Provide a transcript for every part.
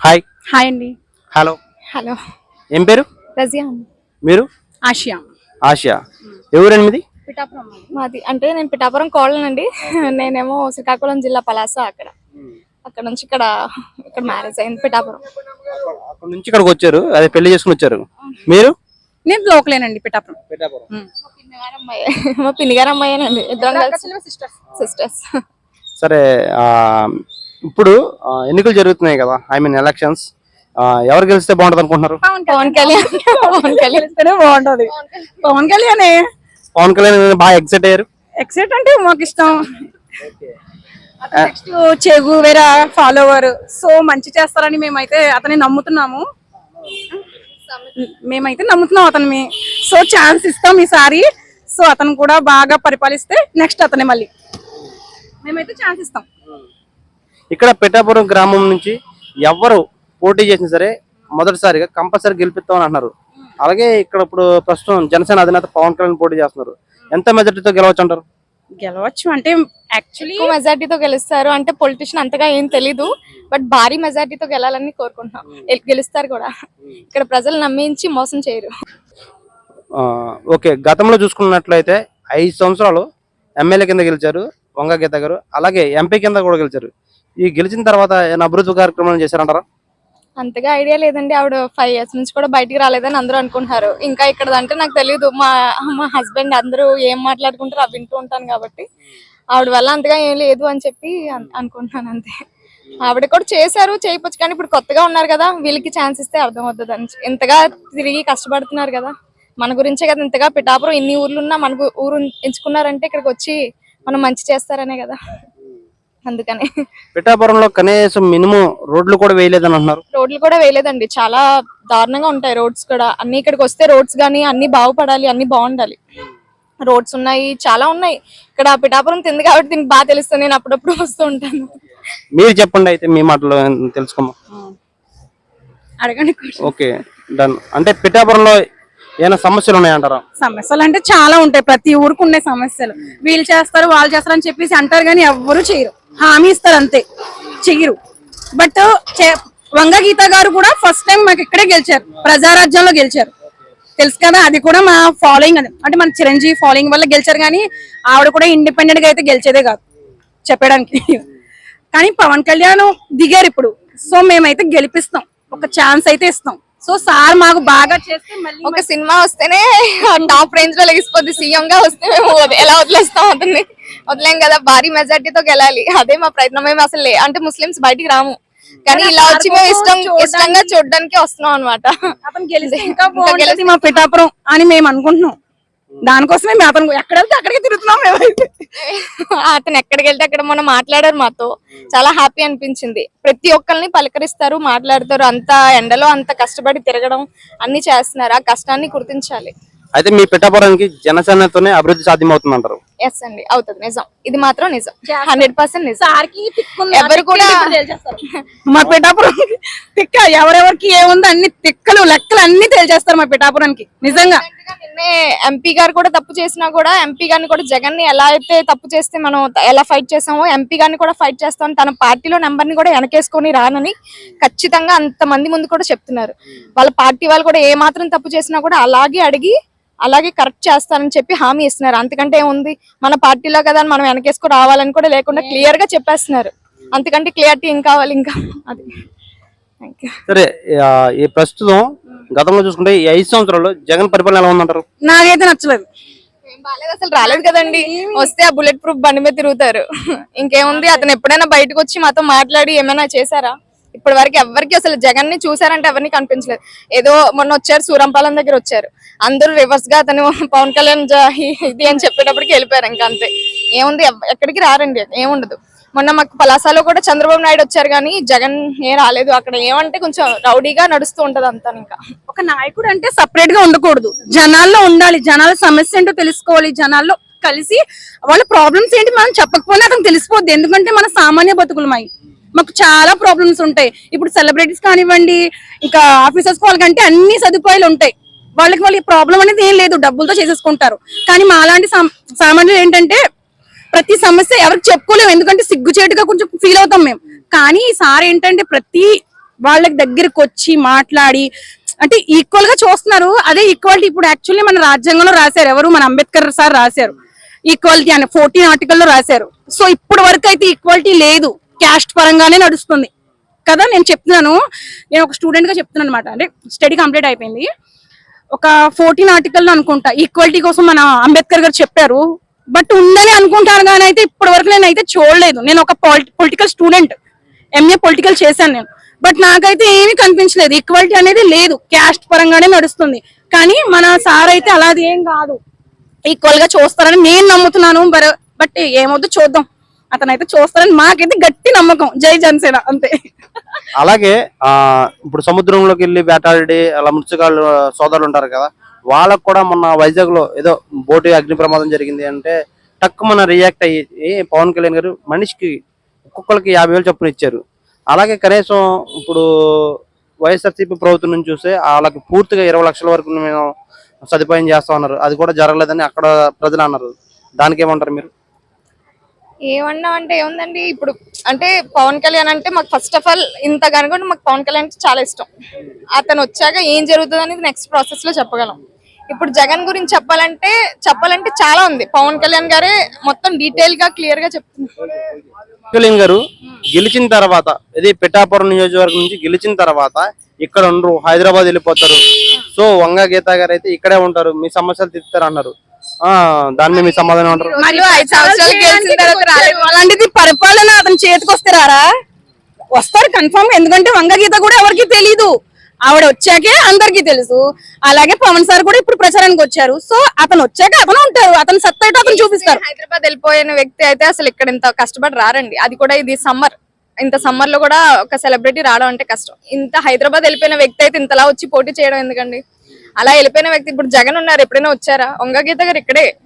Hi. Hi అండి. Hello. Hello. ఏం పేరు? రజియా మీరు? ఆసియా ఆసియా ఎవరండి మీది? పిఠాపురం మాది అంటే నేను పిఠాపురం కోళ్ళనండి నేనేమో శ్రీకాకుళం జిల్లా పలాస అక్కడ. అక్కడ నుంచి ఇక్కడ ఇక్కడ మ్యారేజ్ అయింది పిఠాపురం. అక్కడ నుంచి ఇక్కడికి వచ్చారు. అదే పెళ్ళి చేసుకుని వచ్చారు. మీరు? నేను లోకలేనండి పిఠాపురం. పిన్నిగారు అమ్మాయి. మా పిన్నిగారు అమ్మాయేనండి. ఇద్దరం సిస్టర్స్ సరే ఆ, ఇప్పుడు ఎన్నికలు జరుగుతున్నాయి కదా ఐ మీన్ ఎలక్షన్స్ ఎవరు గెలిస్తే బాగుంటుంది అనుకుంటున్నారు? పవన్ కళ్యాణ్. పవన్ కళ్యాణ్ బాగుంటది. పవన్ కళ్యాణ్. పవన్ కళ్యాణ్ బాగా ఎక్సైట్ అయ్యారు. ఎక్సైట్ అంటే మాకు ఇష్టం. నెక్స్ట్ చెగు వేరే ఫాలోవర్ సో మంచి చేస్తారని మేమైతే అతన్ని నమ్ముతున్నాము. మేమైతే నమ్ముతున్నాం అతన్ని. సో ఛాన్స్ ఇస్తాం ఈసారి. సో అతను కూడా బాగా పరిపాలిస్తే నెక్స్ట్ అతనే మళ్ళీ. మేమైతే ఛాన్స్ ఇస్తాం. ఇక్కడ పిఠాపురం గ్రామం నుంచి ఎవరు పోటీ చేసినా సరే మొదటిసారిగా కంపల్సరీ గెలిపిస్తామని అంటున్నారు. అలాగే ఇక్కడ ఇప్పుడు ప్రస్తుతం జనసేన అధినేత పవన్ కళ్యాణ్ పోటీ చేస్తున్నారు. ఎంత మెజార్టీతో గెలవచ్చు అంటారు? గెలవచ్చు అంటే యాక్చువల్లీ మెజార్టీతో గెలుస్తారు అంటే పొలిటీషియన్ అంతగా ఏం తెలీదు బట్ భారీ మెజార్టీతో గెలాలని కోరుకుంటున్నాం. గెలుస్తారు కూడా. ఇక్కడ ప్రజలు నమ్మించి మోసం చేయరు. ఆ, ఓకే గతంలో చూసుకున్నట్లయితే ఐదు సంవత్సరాలు ఎమ్మెల్యే కింద గెలిచారు వంగ గీత గారు అలాగే ఎంపీ కింద కూడా గెలిచారు. ఈ గెలిచిన తర్వాత ఏమైనా అభివృద్ధి కార్యక్రమాలు చేశారంటారా? అంతగా ఐడియా లేదండి. ఆవిడ ఫైవ్ ఇయర్స్ నుంచి కూడా బయటికి రాలేదని అందరూ అనుకుంటున్నారు. ఇంకా ఇక్కడ అంటే నాకు తెలియదు మా మా హస్బెండ్ అందరూ ఏం మాట్లాడుకుంటారో అవి వింటూ ఉంటాను కాబట్టి. ఆవిడ వల్ల అంతగా ఏం లేదు అని చెప్పి అనుకుంటున్నాను అంతే. ఆవిడ కూడా చేశారు చేయవచ్చు కానీ ఇప్పుడు కొత్తగా ఉన్నారు కదా. వీళ్ళకి ఛాన్స్ ఇస్తే అర్థం అవుతుంది అని ఇంతగా తిరిగి కష్టపడుతున్నారు కదా. మన గురించే కదా ఇంతగా పిఠాపురం ఇన్ని ఊర్లు ఉన్నా మనకు ఊరు ఎంచుకున్నారంటే ఇక్కడికి వచ్చి మనం మంచి చేస్తారనే కదా. అందుకని. పిఠాపురంలో కనీసం మినిమం రోడ్లు కూడా వేయలేదని అంటున్నారు. రోడ్లు కూడా వేయలేదండి. చాలా దారుణంగా ఉంటాయి రోడ్స్ కూడా. అన్ని ఇక్కడికి వస్తే రోడ్స్ కానీ అన్ని బాగుపడాలి అన్ని బాగుండాలి. రోడ్స్ ఉన్నాయి చాలా ఉన్నాయి. ఇక్కడ పిఠాపురం తింది కాబట్టి దీనికి బాగా తెలుస్తుంది. నేను అప్పుడప్పుడు వస్తూ ఉంటాను. మీరు చెప్పండి అయితే మీ మాటలో తెలుసుకోమా అడగండి ఓకే డన్. అంటే పిఠాపురంలో ఏమైనా సమస్యలు ఉన్నాయంటారా? సమస్యలు అంటే చాలా ఉంటాయి. ప్రతి ఊరికి ఉండే సమస్యలు. వీళ్ళు చేస్తారు వాళ్ళు చేస్తారు అని చెప్పేసి అంటారు కానీ ఎవ్వరు చేయరు. హామీ ఇస్తారు అంతే. చెయ్యరు. బట్ వంగ గీత గారు కూడా ఫస్ట్ టైం మాకు ఇక్కడే గెలిచారు. ప్రజారాజ్యంలో గెలిచారు. తెలుసు కదా అది కూడా మా ఫాలోయింగ్ అది అంటే మన చిరంజీవి ఫాలోయింగ్ వల్ల గెలిచారు కానీ ఆవిడ కూడా ఇండిపెండెంట్గా అయితే గెలిచేదే కాదు. చెప్పడానికి. కానీ పవన్ కళ్యాణ్ దిగారు ఇప్పుడు. సో మేమైతే గెలిపిస్తాం. ఒక ఛాన్స్ అయితే ఇస్తాం. సో సార్ మాకు బాగా చేస్తే మళ్ళీ ఒక సినిమా వస్తేనే టాప్ రేంజ్లో లెగిసిపోద్ది. సీఎం గా వస్తే మేము ఎలా వదిలేస్తాం అతన్ని వదిలేం కదా భారీ మెజార్టీతో గెలాలి. అదే మా ప్రయత్నం. మేము అసలు లే- అంటే ముస్లిమ్స్ బయటికి రాము. కానీ ఇలా వచ్చి మేము ఇష్టం ఇష్టంగా చూడడానికి వస్తున్నాం అనమాట మా పిఠాపురం అని మేము అనుకుంటున్నాం. దానికోసమే మేము అతను ఎక్కడ వెళ్తే అక్కడికి తిరుగుతున్నాం మేమైతే. అతను ఎక్కడికి వెళ్తే అక్కడ మొన్న మాట్లాడారు మాతో. చాలా హ్యాపీ అనిపించింది. ప్రతి ఒక్కరిని పలకరిస్తారు మాట్లాడతారు. అంత ఎండలో అంత కష్టపడి తిరగడం అన్ని చేస్తున్నారు. ఆ కష్టాన్ని గుర్తించాలి. అయితే మీ పిఠాపురానికి జనసేనతోనే అభివృద్ధి సాధ్యమవుతుంది అంటారు ఎస్ అండి అవుతుంది నిజం. ఇది మాత్రం నిజం. హండ్రెడ్ పర్సెంట్ నిజం. ఎవరు కూడా మా పిఠాపురం తిక్క ఎవరెవరికి ఏముందో అన్ని తిక్కలు లెక్కలు అన్ని తేల్చేస్తారు మా పిఠాపురానికి నిజంగా. నిన్నే ఎంపీ గారు కూడా తప్పు చేసినా కూడా ఎంపీ గారిని కూడా జగన్ని ఎలా అయితే తప్పు చేస్తే మనం ఎలా ఫైట్ చేసామో ఎంపీ గారిని కూడా ఫైట్ చేస్తాం తన పార్టీలో నెంబర్ని కూడా వెనకేసుకొని రానని ఖచ్చితంగా అంత మంది ముందు కూడా చెప్తున్నారు. వాళ్ళ పార్టీ వాళ్ళు కూడా ఏ మాత్రం తప్పు చేసినా కూడా అలాగే అడిగి అలాగే కరెక్ట్ చేస్తారని చెప్పి హామీ ఇస్తున్నారు. అంతకంటే ఏముంది? మన పార్టీలో కదా అని మనం వెనకేసుకు రావాలని కూడా లేకుండా క్లియర్గా చెప్పేస్తున్నారు. అంతకంటే క్లియరిటీ ఏం కావాలి ఇంకా? అది. సరే ఈ ప్రస్తుతం గతంలో చూసుకుంటే ఈ ఐదు సంవత్సరాల్లో జగన్ పరిపాలన ఎలా ఉందంటారు? నాకైతే నచ్చలేదు. ఏం బాలేదు అసలు రాలేదు కదండి. వస్తే ఆ బుల్లెట్ ప్రూఫ్ బండి మీద తిరుగుతారు. ఇంకేముంది? అతను ఎప్పుడైనా బయటకు వచ్చి మాతో మాట్లాడి ఏమైనా చేశారా? ఇప్పటి వరకు ఎవరికి అసలు జగన్ని చూసారంటే ఎవరిని కనిపించలేదు. ఏదో మొన్న వచ్చారు సూరంపాలెం దగ్గర వచ్చారు. అందరూ రివర్స్గా అతను పవన్ కళ్యాణ్ ఇది అని చెప్పేటప్పటికి వెళ్ళిపోయారు ఇంకా అంతే. ఏముంది? ఎక్కడికి రారండి? ఏముండదు. మొన్న మాకు పలాసాలో కూడా చంద్రబాబు నాయుడు వచ్చారు కానీ జగన్ ఏ రాలేదు. అక్కడ ఏమంటే కొంచెం రౌడీగా నడుస్తూ ఉంటది అంతా ఇంకా. ఒక నాయకుడు అంటే సపరేట్గా ఉండకూడదు. జనాల్లో ఉండాలి. జనాల సమస్య ఏంటో తెలుసుకోవాలి. జనాల్లో కలిసి వాళ్ళ ప్రాబ్లమ్స్ ఏంటి మనం చెప్పకపోయినా అతను తెలిసిపోద్ది. ఎందుకంటే మన సామాన్య బతుకులమై. మాకు చాలా ప్రాబ్లమ్స్ ఉంటాయి. ఇప్పుడు సెలబ్రిటీస్ కానివ్వండి ఇంకా ఆఫీసర్స్ వాళ్ళకంటే అన్ని సదుపాయాలు ఉంటాయి. వాళ్ళకి వాళ్ళకి ప్రాబ్లం అనేది ఏం లేదు డబ్బులతో చేసేసుకుంటారు. కానీ మా అలాంటి సామాన్యులు ఏంటంటే ప్రతి సమస్య ఎవరికి చెప్పుకోలేము. ఎందుకంటే సిగ్గుచేటుగా కొంచెం ఫీల్ అవుతాం మేము. కానీ ఈసారి సార్ ఏంటంటే ప్రతి వాళ్ళకి దగ్గరికి వచ్చి మాట్లాడి అంటే ఈక్వల్గా చూస్తున్నారు. అదే ఈక్వాలిటీ ఇప్పుడు యాక్చువల్లీ మన రాజ్యాంగంలో రాశారు. ఎవరు? మన అంబేద్కర్ సార్ రాశారు. ఈక్వాలిటీ అని ఫోర్టీన్ ఆర్టికల్లో రాశారు. సో ఇప్పుడు వరకు అయితే ఈక్వాలిటీ లేదు. క్యాస్ట్ పరంగానే నడుస్తుంది. కదా నేను చెప్తున్నాను. నేను ఒక స్టూడెంట్గా చెప్తున్నాను అనమాట అంటే స్టడీ కంప్లీట్ అయిపోయింది. ఒక ఫోర్టీన్ ఆర్టికల్ అనుకుంటా. ఈక్వాలిటీ కోసం మన అంబేద్కర్ గారు చెప్పారు. బట్ ఉందని అనుకుంటాను కానీ అయితే ఇప్పటి వరకు నేను అయితే చూడలేదు. నేను ఒక పొలిటికల్ స్టూడెంట్ ఎంఏ పొలిటికల్ చేశాను నేను. బట్ నాకైతే ఏమీ కనిపించలేదు. ఈక్వాలిటీ అనేది లేదు. క్యాస్ట్ పరంగానే నడుస్తుంది. కానీ మన సార్ అయితే అలాది ఏం కాదు. ఈక్వల్గా చూస్తారని నేను నమ్ముతున్నాను. బట్ ఏమవుతుందో చూద్దాం. అతనైతే చూస్తారని మాకైతే గట్టి నమ్మకం. జై జనసేన అంతే. అలాగే ఆ ఇప్పుడు సముద్రంలోకి వెళ్ళి వేటాడి అలా మత్స్యకారులు సోదరులు ఉంటారు కదా వాళ్ళకు కూడా మొన్న వైజాగ్లో ఏదో బోటు అగ్ని ప్రమాదం జరిగింది అంటే టక్ మన రియాక్ట్ అయ్యి పవన్ కళ్యాణ్ గారు మనిషికి ఒక్కొక్కరికి యాభై వేలు చొప్పున ఇచ్చారు. అలాగే కనీసం ఇప్పుడు వైఎస్ఆర్సీపీ ప్రభుత్వం నుంచి చూస్తే వాళ్ళకి పూర్తిగా ఇరవై లక్షల వరకు మేము సదుపాయం చేస్తామన్నారు. అది కూడా జరగలేదని అక్కడ ప్రజలు అన్నారు. దానికి ఏమంటారు మీరు? ఏమన్నా అంటే ఏముందండి? ఇప్పుడు అంటే పవన్ కళ్యాణ్ అంటే మాకు ఫస్ట్ ఆఫ్ ఆల్ ఇంత కనుక మాకు పవన్ కళ్యాణ్ అంటే చాలా ఇష్టం. అతను వచ్చాక ఏం జరుగుతుంది అనేది నెక్స్ట్ ప్రాసెస్లో చెప్పగలం. ఇప్పుడు జగన్ గురించి చెప్పాలంటే చెప్పాలంటే చాలా ఉంది. పవన్ కళ్యాణ్ గారే మొత్తం డీటెయిల్గా క్లియర్గా చెప్తున్నారు. గారు గెలిచిన తర్వాత ఇది పిఠాపురం నియోజకవర్గం నుంచి గెలిచిన తర్వాత ఇక్కడ ఉండరు హైదరాబాద్ వెళ్ళిపోతారు. సో వంగ గీత గారు అయితే ఇక్కడే ఉంటారు మీ సమస్యలు తీస్తారు అన్నారు దాని మీద మీ సమాధానం అంటారు. మళ్ళీ ఐదు సంవత్సరాలు గెలిచిన తర్వాత రాలేదు. అలాంటిది పరిపాలన అతని చేతికి వస్తే రారా? వస్తారు కన్ఫర్మ్ ఎందుకంటే వంగ గీత కూడా ఎవరికి తెలీదు. ఆవిడ వచ్చాకే అందరికీ తెలుసు. అలాగే పవన్ సార్ కూడా ఇప్పుడు ప్రచారానికి వచ్చారు. సో అతను వచ్చాక అతను ఉంటారు. అతను సత్తా అతను చూపిస్తారు. హైదరాబాద్ వెళ్ళిపోయిన వ్యక్తి అయితే అసలు ఇక్కడ ఇంత కష్టపడి రారండి. అది కూడా ఇది సమ్మర్. ఇంత సమ్మర్లో కూడా ఒక సెలబ్రిటీ రావడం అంటే కష్టం. ఇంత హైదరాబాద్ వెళ్ళిపోయిన వ్యక్తి అయితే ఇంతలా వచ్చి పోటీ చేయడం ఎందుకండి? అలా వెళ్ళిపోయిన వ్యక్తి ఇప్పుడు జగన్ ఉన్నారు. ఎప్పుడైనా వచ్చారా? వంగ గీత గారు ఇక్కడే.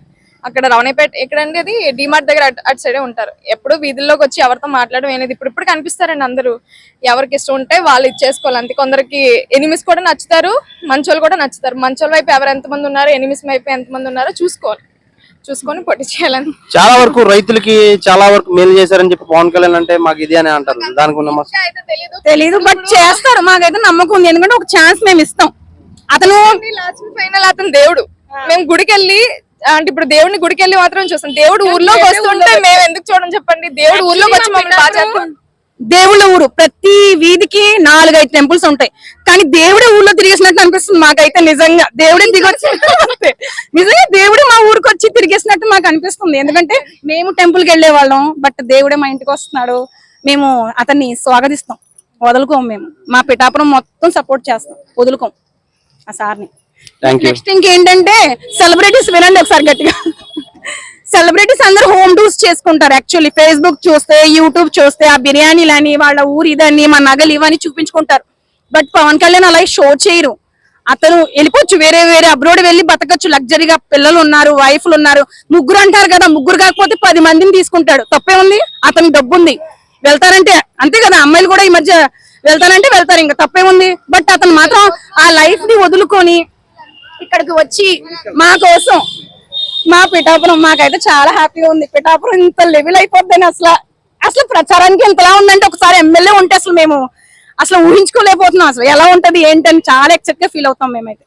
అక్కడ రవణపేట ఎక్కడండి అది? డిమార్ట్ దగ్గర అటు- అటు సైడే ఉంటారు. ఎప్పుడు వీధుల్లోకి వచ్చి ఎవరితో మాట్లాడడం అనేది ఇప్పుడు ఇప్పుడు కనిపిస్తారండి అందరూ. ఎవరికి ఇష్టం ఉంటే వాళ్ళు ఇచ్చేసుకోవాలి అంతే కొందరికి ఎనిమిస్ కూడా నచ్చుతారు మంచోళ్ళు కూడా నచ్చుతారు. మంచోళ్ళ వైపు ఎవరు ఎంతమంది ఉన్నారు ఎనిమిస్ వైపు ఎంతమంది ఉన్నారో చూసుకోవాలి. చూసుకొని పోటీ చేయాలని. చాలా వరకు రైతులకి చాలా వరకు మేలు చేశారని చెప్పి పవన్ కళ్యాణ్ అంటే మాకు ఇది అని అంటారు. దానికి తెలీదు. బట్ చేస్తారు. మాకైతే నమ్మకం ఉంది. ఎందుకంటే ఒక ఛాన్స్ మేము ఇస్తాం. అతను లాస్ట్ ఫైనల్ అతను దేవుడు. మేము గుడికి వెళ్ళి అంటే ఇప్పుడు దేవుడిని గుడికి వెళ్ళి మాత్రం చూస్తాం. దేవుడు ఊర్లోకి వస్తుంటే మేము ఎందుకు చూడడం చెప్పండి? దేవుడు ఊర్లోకి వచ్చి మమ్మల్ని బాగా చేస్తాం దేవుళ్ళ ఊరు ప్రతి వీధికి నాలుగైదు టెంపుల్స్ ఉంటాయి. కానీ దేవుడే ఊర్లో తిరిగేసినట్టు అనిపిస్తుంది మాకైతే నిజంగా. దేవుడే దిగొచ్చి నిజంగా. దేవుడే మా ఊరికి వచ్చి తిరిగేసినట్టు మాకు అనిపిస్తుంది. ఎందుకంటే మేము టెంపుల్కి వెళ్ళే వాళ్ళం బట్ దేవుడే మా ఇంటికి వస్తున్నాడు. మేము అతన్ని స్వాగతిస్తాం. వదులుకోం మేము. మా పిఠాపురం మొత్తం సపోర్ట్ చేస్తాం. వదులుకోం ఆ సార్ని. నెక్స్ట్ ఇంకేంటంటే సెలబ్రిటీస్ వినండి ఒకసారి గట్టిగా. సెలబ్రిటీస్ అందరూ హోమ్ టూర్స్ చేసుకుంటారు యాక్చువల్లీ ఫేస్బుక్ చూస్తే యూట్యూబ్ చూస్తే ఆ బిర్యానీలని వాళ్ళ ఊరు ఇదని మా నగలు ఇవని చూపించుకుంటారు. బట్ పవన్ కళ్యాణ్ అలా షో చేయరు. అతను వెళ్ళిపోవచ్చు వేరే వేరే అబ్రోడ్ వెళ్ళి బతకచ్చు. లగ్జరీగా పిల్లలు ఉన్నారు వైఫ్లు ఉన్నారు. ముగ్గురు అంటారు కదా ముగ్గురు కాకపోతే పది మందిని తీసుకుంటాడు. తప్పే ఉంది? అతనికి డబ్బు ఉంది వెళ్తారంటే అంతే కదా అమ్మాయిలు కూడా ఈ మధ్య వెళ్తానంటే వెళ్తారు ఇంకా తప్పే ఉంది బట్ అతను మాత్రం ఆ లైఫ్ని వదులుకొని ఇక్కడికి వచ్చి మా కోసం మా పిఠాపురం మాకైతే చాలా హ్యాపీగా ఉంది. పిఠాపురం ఇంత లెవెల్ అయిపోద్దని అసలు అసలు ప్రచారానికి ఇంతలా ఉందంటే ఒకసారి ఎమ్మెల్యే ఉంటే అసలు మేము అసలు ఊహించుకోలేకపోతున్నాం. అసలు ఎలా ఉంటది ఏంటని చాలా ఎక్సెప్ట్గా ఫీల్ అవుతాం మేమైతే.